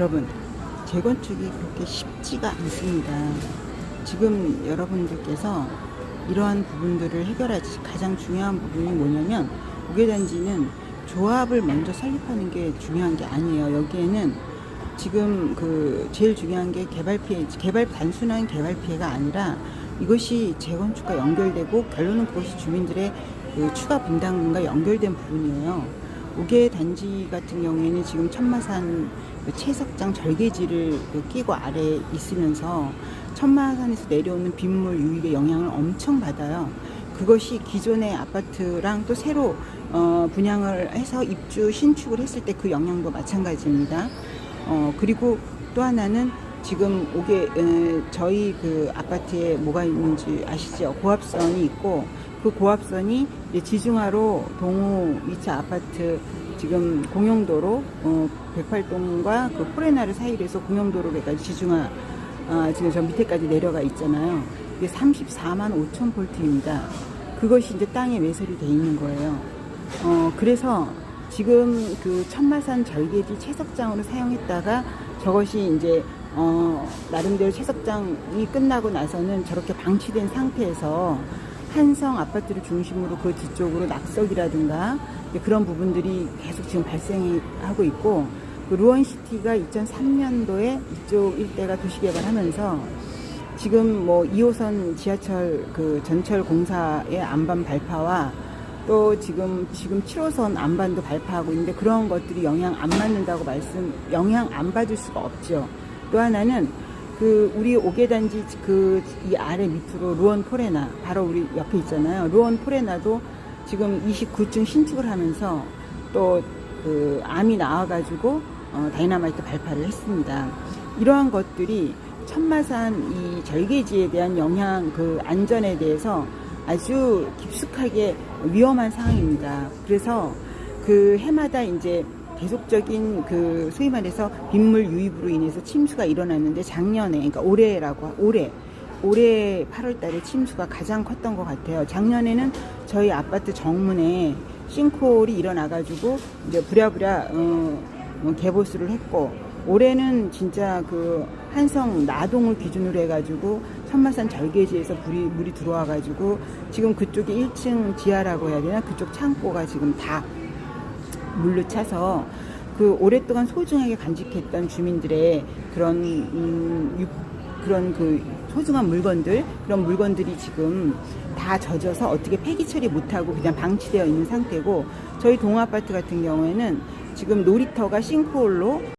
여러분 재건축이 그렇게 쉽지가 않습니다. 지금 여러분들께서 이러한 부분들을 해결하지 가장 중요한 부분이 뭐냐면 무게단지는 조합을 먼저 설립하는 게 중요한 게 아니에요. 여기에는 지금 그 제일 중요한 게 개발 피해, 개발 단순한 개발 피해가 아니라 이것이 재건축과 연결되고 결론은 그것이 주민들의 그 추가 분담금과 연결된 부분이에요. 오개 단지 같은 경우에는 지금 천마산 그 채석장 절개지를 그 끼고 아래에 있으면서 천마산에서 내려오는 빗물 유입의 영향을 엄청 받아요. 그것이 기존의 아파트랑 또 새로 어, 분양을 해서 입주 신축을 했을 때 그 영향도 마찬가지입니다. 어, 그리고 또 하나는 지금 오게 에, 저희 그 아파트에 뭐가 있는지 아시죠? 고압선이 있고 그 고압선이 이제 지중하로 동호 2차 아파트 지금 공용도로 어, 108동과 그 포레나르 사이를 해서 공용도로까지 지중하 아, 지금 저 밑에까지 내려가 있잖아요. 이게 34만 5천 볼트입니다. 그것이 이제 땅에 매설이 돼 있는 거예요. 어, 그래서 지금 그 천마산 절개지 채석장으로 사용했다가 저것이 이제 어, 나름대로 채석장이 끝나고 나서는 저렇게 방치된 상태에서 한성 아파트를 중심으로 그 뒤쪽으로 낙석이라든가 그런 부분들이 계속 지금 발생하고 있고 그 루원시티가 2003년도에 이쪽 일대가 도시개발하면서 지금 뭐 2호선 지하철 그 전철 공사의 안반 발파와 또 지금 지금 7호선 안반도 발파하고 있는데 그런 것들이 영향 안 받는다고 말씀 영향 안 받을 수가 없죠. 또 하나는 그 우리 오개단지 그 이 아래 밑으로 루원 포레나 바로 우리 옆에 있잖아요. 루원 포레나도 지금 29층 신축을 하면서 또 그 암이 나와가지고 어, 다이나마이트 발파를 했습니다. 이러한 것들이 천마산 이 절개지에 대한 영향 그 안전에 대해서 아주 깊숙하게 위험한 상황입니다. 그래서 그 해마다 이제 계속적인 그 소위 말해서 빗물 유입으로 인해서 침수가 일어났는데 작년에 그러니까 올해라고 올해 올해 8월 달에 침수가 가장 컸던 것 같아요. 작년에는 저희 아파트 정문에 싱크홀이 일어나가지고 이제 부랴부랴 어, 어, 개보수를 했고 올해는 진짜 그 한성 나동을 기준으로 해가지고 천마산 절개지에서 물이, 물이 들어와가지고 지금 그쪽에 1층 지하라고 해야 되나 그쪽 창고가 지금 다 물로 차서 그 오랫동안 소중하게 간직했던 주민들의 그런 음, 유- 그런 그 소중한 물건들 그런 물건들이 지금 다 젖어서 어떻게 폐기 처리 못하고 그냥 방치되어 있는 상태고 저희 동아파트 같은 경우에는 지금 놀이터가 싱크홀로